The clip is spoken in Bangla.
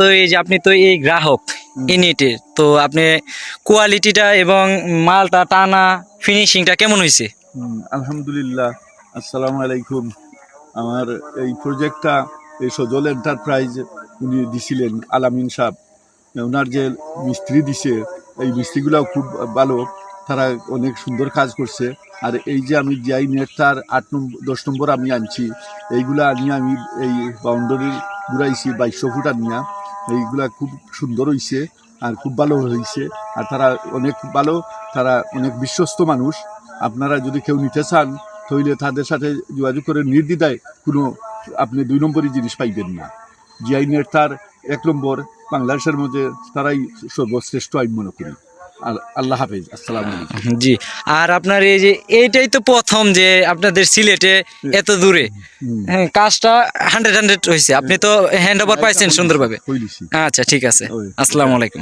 তো এই যে আপনি তো এই গ্রাহক ইউনিটের তো আপনি কোয়ালিটিটা এবং মালটা টানা ফিনিশিংটা কেমন হয়েছে হুম, আলহামদুলিল্লাহ আসসালামু আলাইকুম। আমার এই প্রজেক্টটা এই সজল এন্টারপ্রাইজ উনি দিছিলেন আলামিন সাহ ওনার যে মিস্ত্রি দিছে এই মিস্ত্রিগুলাও খুব ভালো। তারা অনেক সুন্দর কাজ করছে। আর এই যে আমি যাই নেটটার আট নম্বর দশ নম্বর আমি আনছি এইগুলা নিয়ে আমি এই বাউন্ডারি ঘুরাইছি বাইশশো ফুট আনিয়া। এইগুলা খুব সুন্দর হইছে আর খুব ভালো হয়েছে আর তারা অনেক ভালো, তারা অনেক বিশ্বস্ত মানুষ। আপনারা যদি কেউ নিতে চান, তাহলে তাদের সাথে যোগাযোগ করে নির্দ্বিধায় কোনো আপনি দুই নম্বরই জিনিস পাইবেন না। জিআই নেট তার এক নম্বর, বাংলাদেশের মধ্যে তারাই সর্বশ্রেষ্ঠ আইন মনে করি। আল্লাহ হাফিজ আসসালামু আলাইকুম। জি আর আপনার এই যে এইটাই তো প্রথম যে আপনাদের সিলেটে এত দূরে। হ্যাঁ, কাজটা হান্ড্রেড হান্ড্রেড হয়েছে। আপনি তো হ্যান্ড ওভার পাইছেন সুন্দরভাবে। আচ্ছা ঠিক আছে। আসসালামু আলাইকুম।